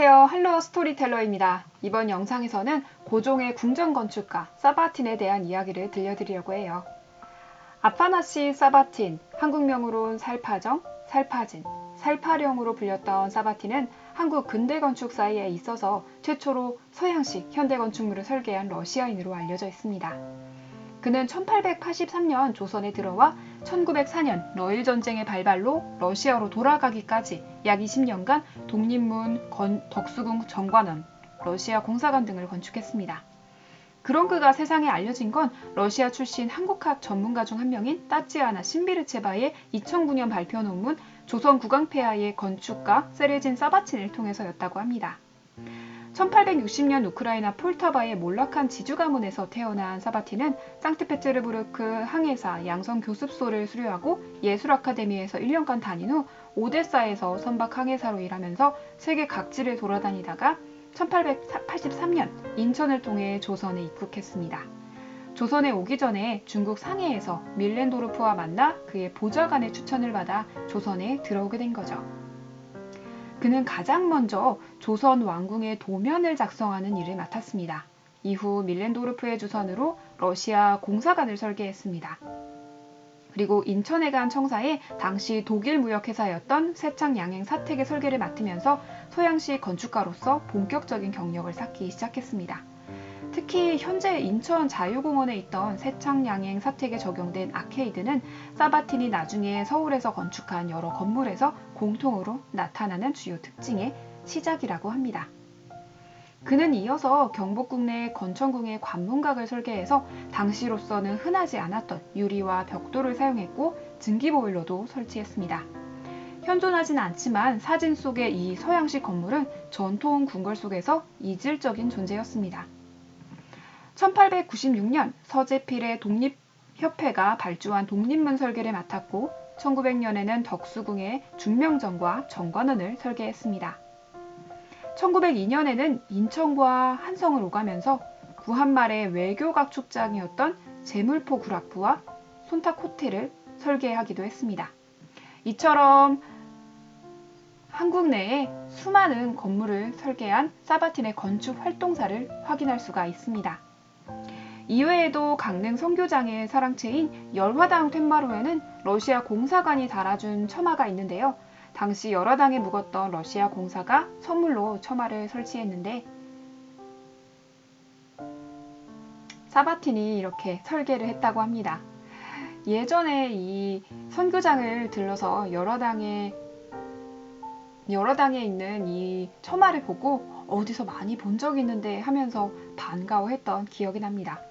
안녕하세요. 할로 스토리텔러입니다. 이번 영상에서는 고종의 궁전 건축가 사바틴에 대한 이야기를 들려드리려고 해요. 아파나시 사바틴, 한국명으론 살파정, 살파진, 살파령으로 불렸던 사바틴은 한국 근대 건축 사이에 있어서 최초로 서양식 현대 건축물을 설계한 러시아인으로 알려져 있습니다. 그는 1883년 조선에 들어와 1904년 러일 전쟁의 발발로 러시아로 돌아가기까지 약 20년간 독립문, 건, 덕수궁 정관원, 러시아 공사관 등을 건축했습니다. 그런 그가 세상에 알려진 건 러시아 출신 한국학 전문가 중 한 명인 따찌아나 신비르체바의 2009년 발표 논문 조선 국왕폐하의 건축가 세레진 사바친을 통해서였다고 합니다. 1860년 우크라이나 폴타바의 몰락한 지주 가문에서 태어난 사바티는 상트페테르부르크 항해사 양성 교습소를 수료하고 예술 아카데미에서 1년간 다닌 후 오데사에서 선박 항해사로 일하면서 세계 각지를 돌아다니다가 1883년 인천을 통해 조선에 입국했습니다. 조선에 오기 전에 중국 상해에서 밀렌도르프와 만나 그의 보좌관의 추천을 받아 조선에 들어오게 된 거죠. 그는 가장 먼저 조선 왕궁의 도면을 작성하는 일을 맡았습니다. 이후 밀렌도르프의 주선으로 러시아 공사관을 설계했습니다. 그리고 인천에 간 청사에 당시 독일 무역회사였던 세창 양행 사택의 설계를 맡으면서 소양식 건축가로서 본격적인 경력을 쌓기 시작했습니다. 특히 현재 인천 자유공원에 있던 세창양행 사택에 적용된 아케이드는 사바틴이 나중에 서울에서 건축한 여러 건물에서 공통으로 나타나는 주요 특징의 시작이라고 합니다. 그는 이어서 경복궁 내 건천궁의 관문각을 설계해서 당시로서는 흔하지 않았던 유리와 벽돌을 사용했고 증기보일러도 설치했습니다. 현존하진 않지만 사진 속의 이 서양식 건물은 전통 궁궐 속에서 이질적인 존재였습니다. 1896년 서재필의 독립협회가 발주한 독립문 설계를 맡았고 1900년에는 덕수궁의 중명정과 정관원을 설계했습니다. 1902년에는 인천과 한성을 오가면서 구한말의 외교각 축장이었던 제물포 구락부와 손탁 호텔을 설계하기도 했습니다. 이처럼 한국 내에 수많은 건물을 설계한 사바틴의 건축 활동사를 확인할 수가 있습니다. 이외에도 강릉 성교장의 사랑채인 열화당 툇마루에는 러시아 공사관이 달아준 처마가 있는데요. 당시 열화당에 묵었던 러시아 공사가 선물로 처마를 설치했는데 사바틴이 이렇게 설계를 했다고 합니다. 예전에 이 선교장을 들러서 열화당에 열화당에 있는 이 처마를 보고 어디서 많이 본적 있는데 하면서 반가워했던 기억이 납니다.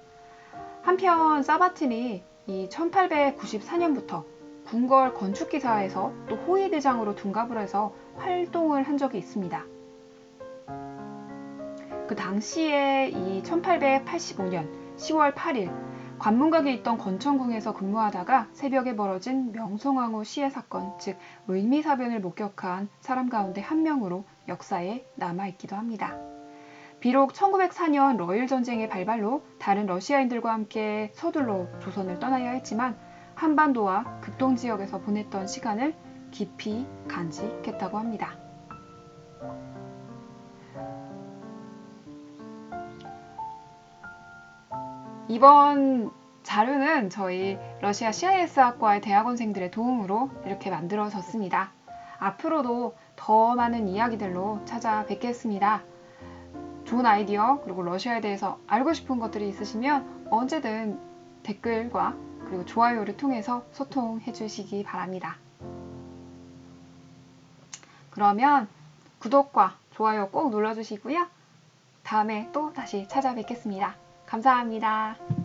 한편 사바틴이 이 1894년부터 궁궐 건축기사에서 또 호위대장으로 둔갑을 해서 활동을 한 적이 있습니다. 그 당시에 이 1885년 10월 8일 관문각에 있던 건천궁에서 근무하다가 새벽에 벌어진 명성황후 시해 사건, 즉 의미사변을 목격한 사람 가운데 한 명으로 역사에 남아있기도 합니다. 비록 1904년 러일 전쟁의 발발로 다른 러시아인들과 함께 서둘러 조선을 떠나야 했지만 한반도와 극동 지역에서 보냈던 시간을 깊이 간직했다고 합니다. 이번 자료는 저희 러시아 CIS학과의 대학원생들의 도움으로 이렇게 만들어졌습니다. 앞으로도 더 많은 이야기들로 찾아뵙겠습니다. 좋은 아이디어 그리고 러시아에 대해서 알고 싶은 것들이 있으시면 언제든 댓글과 그리고 좋아요를 통해서 소통해 주시기 바랍니다. 그러면 구독과 좋아요 꼭 눌러주시고요. 다음에 또 다시 찾아뵙겠습니다. 감사합니다.